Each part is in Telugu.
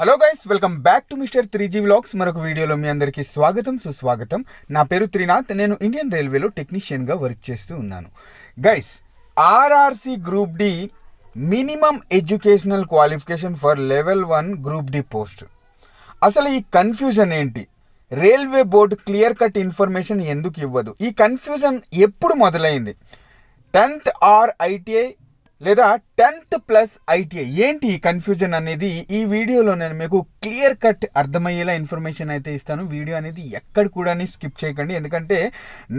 Hello guys welcome back to mister three G vlogs. మరొక వీడియోలో మీ అందరికీ స్వాగతం సుస్వాగతం. నా పేరు త్రినాథ్ నేను ఇండియన్ రైల్వేలో టెక్నీషియన్గా వర్క్ చేస్తూ ఉన్నాను. Guys RRC group D minimum educational qualification for level one group D post. అసలు ఈ కన్ఫ్యూజన్ ఏంటి? Railway board clear cut information ఎందుకు ఇవ్వదు? ఈ కన్ఫ్యూజన్ ఎప్పుడు మొదలైంది? టెన్త్ ఆర్ ఐటీఐ లేదా టెన్త్ ప్లస్ ఐటీఐ. ఏంటి ఈ కన్ఫ్యూజన్ అనేది? ఈ వీడియోలో నేను మీకు క్లియర్ కట్ అర్థమయ్యేలా ఇన్ఫర్మేషన్ అయితే ఇస్తాను. వీడియో అనేది ఎక్కడ కూడా స్కిప్ చేయకండి. ఎందుకంటే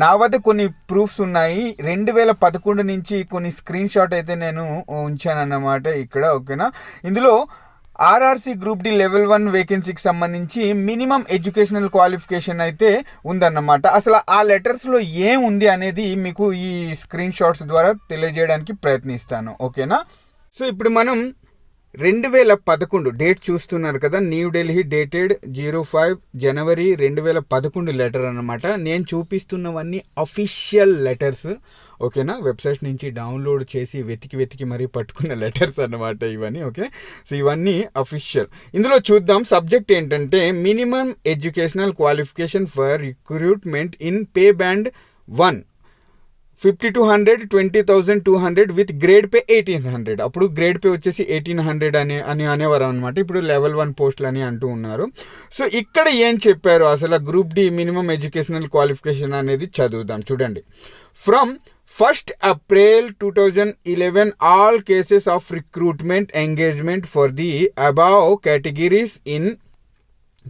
నా వద్ద కొన్ని ప్రూఫ్స్ ఉన్నాయి. రెండు వేల పదకొండు నుంచి కొన్ని స్క్రీన్ షాట్ అయితే నేను ఉంచానన్నమాట ఇక్కడ ఓకేనా ఇందులో RRC group D level one వేకెన్సీకి సంబంధించి మినిమం ఎడ్యుకేషనల్ క్వాలిఫికేషన్ అయితే ఉందన్నమాట. అసలు ఆ లెటర్స్లో ఏముంది అనేది మీకు ఈ స్క్రీన్ షాట్స్ ద్వారా తెలియజేయడానికి ప్రయత్నిస్తాను. ఓకేనా? సో ఇప్పుడు మనం రెండు వేల పదకొండు డేట్ చూస్తున్నారు కదా న్యూఢిల్లీ డేటెడ్ జీరో ఫైవ్ జనవరి రెండు వేల పదకొండు లెటర్ అనమాట నేను చూపిస్తున్నవన్నీ అఫీషియల్ లెటర్స్ ఓకేనా? వెబ్సైట్ నుంచి డౌన్లోడ్ చేసి వెతికి వెతికి మరీ పట్టుకున్న లెటర్స్ అన్నమాట ఇవన్నీ ఓకే? సో ఇవన్నీ అఫీషియల్. ఇందులో చూద్దాం సబ్జెక్ట్ ఏంటంటే minimum educational qualification for recruitment in pay band one. Fifty two hundred twenty thousand two hundred with grade pay eighteen hundred. అప్పుడు గ్రేడ్ పే వచ్చేసి ఎయిటీన్ హండ్రెడ్ అని అని అనేవారు అనమాట ఇప్పుడు లెవెల్ వన్ పోస్టులు అని అంటూ ఉన్నారు. సో ఇక్కడ ఏం చెప్పారు? అసలు group D minimum educational qualification అనేది చదువుదాం. చూడండి. From first April two thousand eleven all cases of recruitment engagement for the above categories in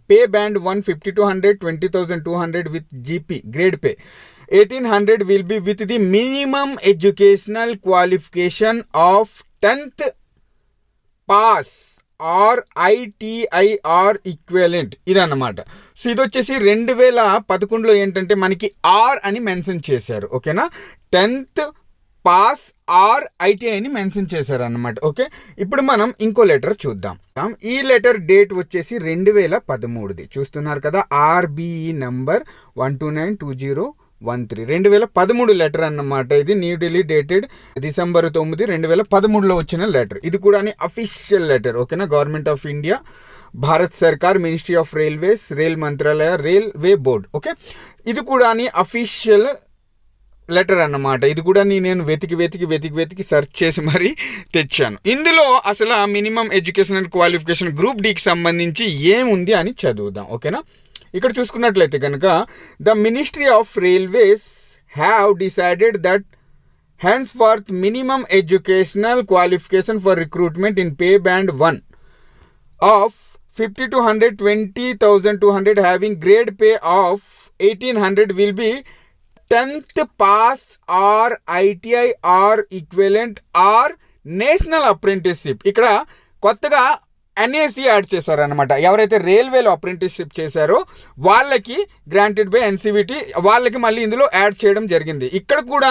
pay band one fifty two hundred twenty thousand two hundred with GP grade pay 1800 will be with the minimum educational qualification of 10th pass or ITI or equivalent ఇదన్నమాట. సో ఇది వచ్చేసి రెండు వేల పదకొండులో ఏంటంటే మనకి ఆర్ అని మెన్షన్ చేశారు. ఓకేనా? టెన్త్ పాస్ ఆర్ ఐటీఐ అని మెన్షన్ చేశారనమాట ఓకే? ఇప్పుడు మనం ఇంకో లెటర్ చూద్దాం. ఈ లెటర్ డేట్ వచ్చేసి రెండు వేల పదమూడుది. చూస్తున్నారు కదా? RBE number one two nine two zero one three. రెండు వేల పదమూడు లెటర్ అన్నమాట ఇది. న్యూఢిల్లీ డేటెడ్ డిసెంబర్ తొమ్మిది రెండు వేల పదమూడులో వచ్చిన లెటర్. ఇది కూడా అఫీషియల్ లెటర్ ఓకేనా government of India Bharat Sarkar ministry of railways rail Mantralaya railway board okay ఇది కూడా అఫీషియల్ లెటర్ అన్నమాట. ఇది కూడా నేను వెతికి వెతికి వెతికి వెతికి సెర్చ్ చేసి మరీ తెచ్చాను. ఇందులో అసలు మినిమం ఎడ్యుకేషనల్ క్వాలిఫికేషన్ గ్రూప్ డికి సంబంధించి ఏముంది అని చదువుదాం ఓకేనా? ఇక్కడ చూసుకున్నట్లయితే కనుక the ministry of railways have decided that henceforth minimum educational qualification for recruitment in pay band one of fifty two hundred twenty thousand two hundred having grade pay of eighteen hundred will be tenth pass or ITI or equivalent or national apprenticeship. ఇక్కడ కొత్తగా ఎన్ఏసీ యాడ్ చేశారనమాట ఎవరైతే రైల్వేలో అప్రెంటిస్షిప్ చేశారో వాళ్ళకి గ్రాంటెడ్ బై ఎన్సీబీటీ వాళ్ళకి మళ్ళీ ఇందులో యాడ్ చేయడం జరిగింది. ఇక్కడ కూడా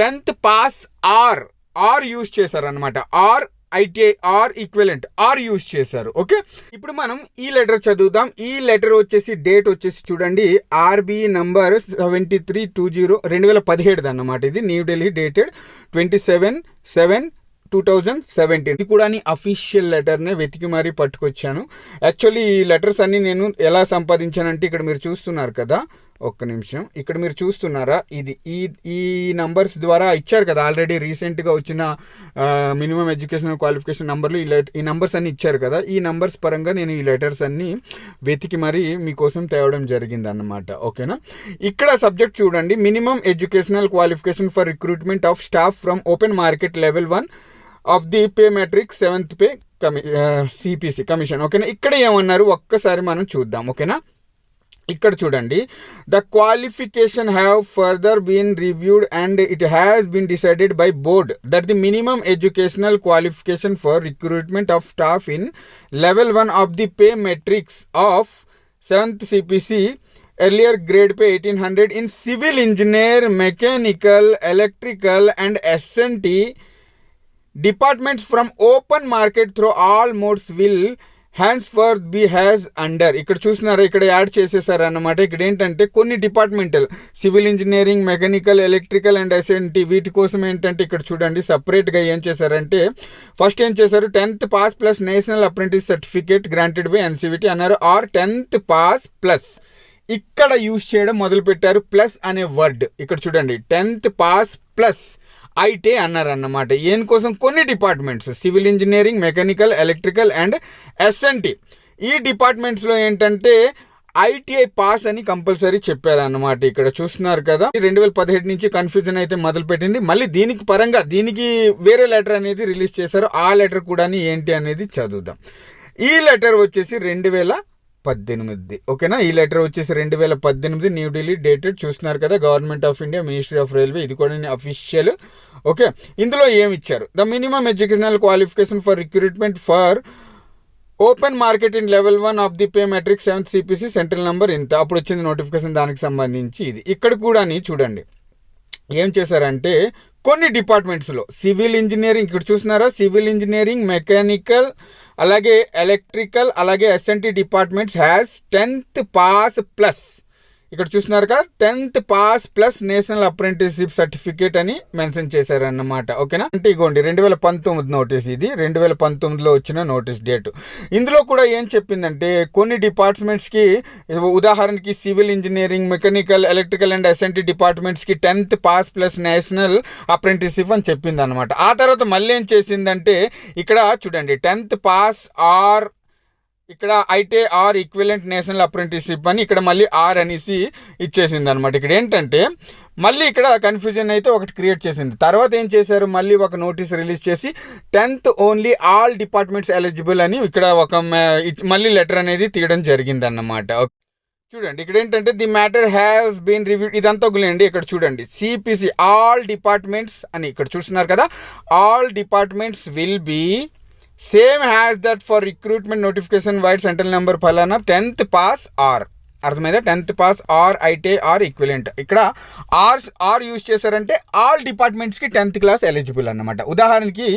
tenth pass or or use చేశారనమాట or ITI or equivalent or use చేశారు. ఓకే? ఇప్పుడు మనం ఈ లెటర్ చదువుదాం. ఈ లెటర్ వచ్చేసి డేట్ వచ్చేసి చూడండి RB number seventy three two zero రెండు వేల పదిహేడుది అన్నమాట ఇది. New Delhi dated twenty seven seven two thousand seventeen. ఇది కూడా అఫీషియల్ లెటర్నే వెతికి మరీ పట్టుకొచ్చాను. యాక్చువల్లీ ఈ లెటర్స్ అన్నీ నేను ఎలా సంపాదించానంటే ఇక్కడ మీరు చూస్తున్నారు కదా. ఒక్క నిమిషం. ఇక్కడ మీరు చూస్తున్నారా ఇది ఈ ఈ నంబర్స్ ద్వారా ఇచ్చారు కదా ఆల్రెడీ రీసెంట్గా వచ్చిన మినిమం ఎడ్యుకేషనల్ క్వాలిఫికేషన్ నంబర్లు ఈ లెట్ ఈ నంబర్స్ అన్నీ ఇచ్చారు కదా ఈ నంబర్స్ పరంగా నేను ఈ లెటర్స్ అన్నీ వెతికి మరీ మీకోసం తేవడం జరిగింది అన్నమాట ఓకేనా ఇక్కడ సబ్జెక్ట్ చూడండి minimum educational qualification for recruitment of staff from open market level one of the pay matrix seventh pay కమి CPC commission ఓకేనా ఇక్కడ ఏమన్నారు? ఒక్కసారి మనం చూద్దాం. ఓకేనా ఇక్కడ చూడండి. The qualification have further been reviewed and it has been decided by board that the minimum educational qualification for recruitment of staff in level one of the pay matrix of seventh CPC earlier grade pay eighteen hundred in civil engineer mechanical electrical and SNT departments from open market through all modes will henceforth be as under ఇక్కడ చూసినారా? ఇక్కడ యాడ్ చేసేసారు అన్నమాట. ఇక్కడ ఏంటంటే కొన్ని departmental civil engineering mechanical electrical and SNT వీటి కోసం ఏంటంటే ఇక్కడ చూడండి సపరేట్గా ఏం చేశారంటే ఫస్ట్ ఏం చేశారు? Tenth pass plus national apprentice certificate granted by NCVT అన్నారు. Or tenth pass plus. ఇక్కడ యూస్ చేయడం మొదలుపెట్టారు ప్లస్ అనే వర్డ్. ఇక్కడ చూడండి టెన్త్ పాస్ ప్లస్. ఐటీ అన్నారు అన్నమాట కోసం కొన్ని departments civil engineering mechanical electrical and SNT ఈ డిపార్ట్మెంట్స్లో ఏంటంటే ఐటీఐ పాస్ అని కంపల్సరీ చెప్పారన్నమాట. ఇక్కడ చూస్తున్నారు కదా రెండు వేల పదిహేడు నుంచి కన్ఫ్యూజన్ అయితే మొదలుపెట్టింది. మళ్ళీ దీనికి పరంగా దీనికి వేరే లెటర్ అనేది రిలీజ్ చేశారు. ఆ లెటర్ కూడా ఏంటి అనేది చదువుదాం. ఈ లెటర్ వచ్చేసి రెండు వేల పద్దెనిమిది. ఓకేనా? ఈ లెటర్ వచ్చేసి రెండు వేల పద్దెనిమిది న్యూఢిల్లీ డేటెడ్ చూస్తున్నారు కదా government of India ministry of railway. ఇది కూడా అఫీషియల్ ఓకే. ఇందులో ఏమి ఇచ్చారు? The minimum educational qualification for recruitment for open market in level one of the pay matrix seventh CPC central number ఇంత అప్పుడు వచ్చింది నోటిఫికేషన్ దానికి సంబంధించి ఇది. ఇక్కడ కూడా చూడండి. ఏం చేశారంటే కొన్ని డిపార్ట్మెంట్స్లో సివిల్ ఇంజనీరింగ్ ఇక్కడ చూస్తున్నారా? సివిల్ ఇంజనీరింగ్ మెకానికల్ అలాగే ఎలక్ట్రికల్ అలాగే SNT departments has tenth pass plus ఇక్కడ చూసినారు కదా tenth pass plus national apprenticeship certificate అని మెన్షన్ చేశారన్నమాట ఓకేనా? అంటే ఇగోండి రెండు వేల పంతొమ్మిది నోటీస్ ఇది రెండు వేల పంతొమ్మిదిలో వచ్చిన నోటీస్ డేట్ ఇందులో కూడా ఏం చెప్పిందంటే కొన్ని డిపార్ట్మెంట్స్కి ఉదాహరణకి civil engineering mechanical electrical and SNT డిపార్ట్మెంట్స్కి tenth pass plus national apprenticeship అని చెప్పింది అనమాట ఆ తర్వాత మళ్ళీ ఏం చేసిందంటే ఇక్కడ చూడండి టెన్త్ పాస్ ఆర్ ఇక్కడ ITI or equivalent national apprenticeship అని ఇక్కడ మళ్ళీ ఆర్ అనేసి ఇచ్చేసింది అనమాట ఇక్కడ ఏంటంటే మళ్ళీ ఇక్కడ కన్ఫ్యూజన్ అయితే ఒకటి క్రియేట్ చేసింది. తర్వాత ఏం చేశారు? మళ్ళీ ఒక నోటీస్ రిలీజ్ చేసి tenth only all departments eligible అని ఇక్కడ ఒక మళ్ళీ లెటర్ అనేది తీయడం జరిగింది అన్నమాట చూడండి ఇక్కడ ఏంటంటే the matter have been review ఇదంతా ఒకలేండి ఇక్కడ చూడండి. సిపిసి ఆల్ డిపార్ట్మెంట్స్ అని ఇక్కడ చూస్తున్నారు కదా all departments will be same has that for recruitment notification vide central number ఫలానా టెన్త్ పాస్ ఆర్ అర్థమైందా? Tenth pass or ITI or equivalent ఇక్కడ ఆర్ ఆర్ యూజ్ చేశారంటే ఆల్ డిపార్ట్మెంట్స్కి టెన్త్ క్లాస్ ఎలిజిబుల్ అనమాట ఉదాహరణకి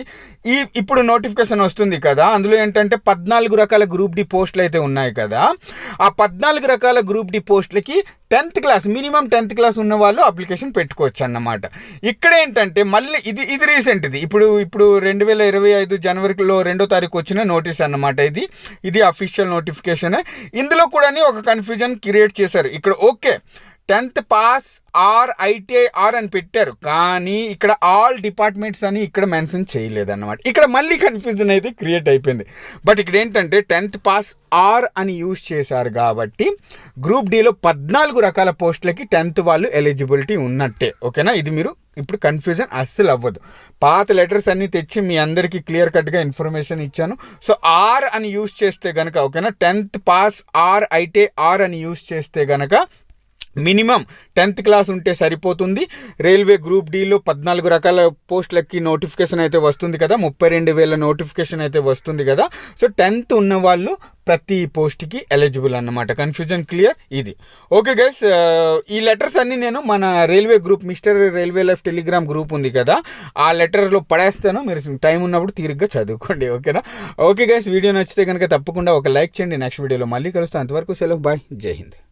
ఈ ఇప్పుడు నోటిఫికేషన్ వస్తుంది కదా అందులో ఏంటంటే పద్నాలుగు రకాల గ్రూప్ డి పోస్టులు అయితే ఉన్నాయి కదా ఆ పద్నాలుగు రకాల గ్రూప్ డి పోస్టులకి tenth class minimum tenth class ఉన్న వాళ్ళు అప్లికేషన్ పెట్టుకోవచ్చు అన్నమాట ఇక్కడ ఏంటంటే మళ్ళీ ఇది ఇది రీసెంట్ ఇది ఇప్పుడు ఇప్పుడు రెండు వేల ఇరవై ఐదు జనవరిలో రెండో తారీఖు వచ్చిన నోటీస్ అన్నమాట ఇది. ఇది అఫీషియల్ నోటిఫికేషన్ ఇందులో కూడా ఒక కన్ఫ్యూజన్ క్రియేట్ చేశారు. ఇక్కడ okay. Tenth pass or ITI or అని పెట్టారు. కానీ ఇక్కడ ఆల్ డిపార్ట్మెంట్స్ అని ఇక్కడ మెన్షన్ చేయలేదన్నమాట. ఇక్కడ మళ్ళీ కన్ఫ్యూజన్ అయితే క్రియేట్ అయిపోయింది. బట్ ఇక్కడ ఏంటంటే టెన్త్ పాస్ ఆర్ అని యూజ్ చేశారు కాబట్టి గ్రూప్ డిలో పద్నాలుగు రకాల పోస్టులకి టెన్త్ వాళ్ళు ఎలిజిబిలిటీ ఉన్నట్టే. ఓకేనా? ఇది మీరు ఇప్పుడు కన్ఫ్యూజన్ అస్సలు అవ్వదు. పాత లెటర్స్ అన్నీ తెచ్చి మీ అందరికీ క్లియర్ కట్గా ఇన్ఫర్మేషన్ ఇచ్చాను. సో ఆర్ అని యూజ్ చేస్తే కనుక ఓకేనా? Tenth pass or ITI or అని యూజ్ చేస్తే కనుక మినిమం టెన్త్ క్లాస్ ఉంటే సరిపోతుంది. రైల్వే గ్రూప్ డీలో పద్నాలుగు రకాల పోస్టులకి నోటిఫికేషన్ అయితే వస్తుంది కదా. ముప్పై రెండు వేల నోటిఫికేషన్ అయితే వస్తుంది కదా. సో టెన్త్ ఉన్న వాళ్ళు ప్రతి పోస్ట్కి ఎలిజిబుల్ అన్నమాట. Confusion clear? ఇది. ఓకే గైస్ ఈ లెటర్స్ అన్నీ నేను మన railway group mister railway life Telegram group ఉంది కదా. ఆ లెటర్లో పడేస్తాను. మీరు టైం ఉన్నప్పుడు తీరిగ్గా చదువుకోండి. ఓకేనా? ఓకే గైస్ వీడియో నచ్చితే కనుక తప్పకుండా ఒక లైక్ చేయండి. నెక్స్ట్ వీడియోలో మళ్ళీ కలుస్తాను అంతవరకు సెలవు. బాయ్. జై హింద్.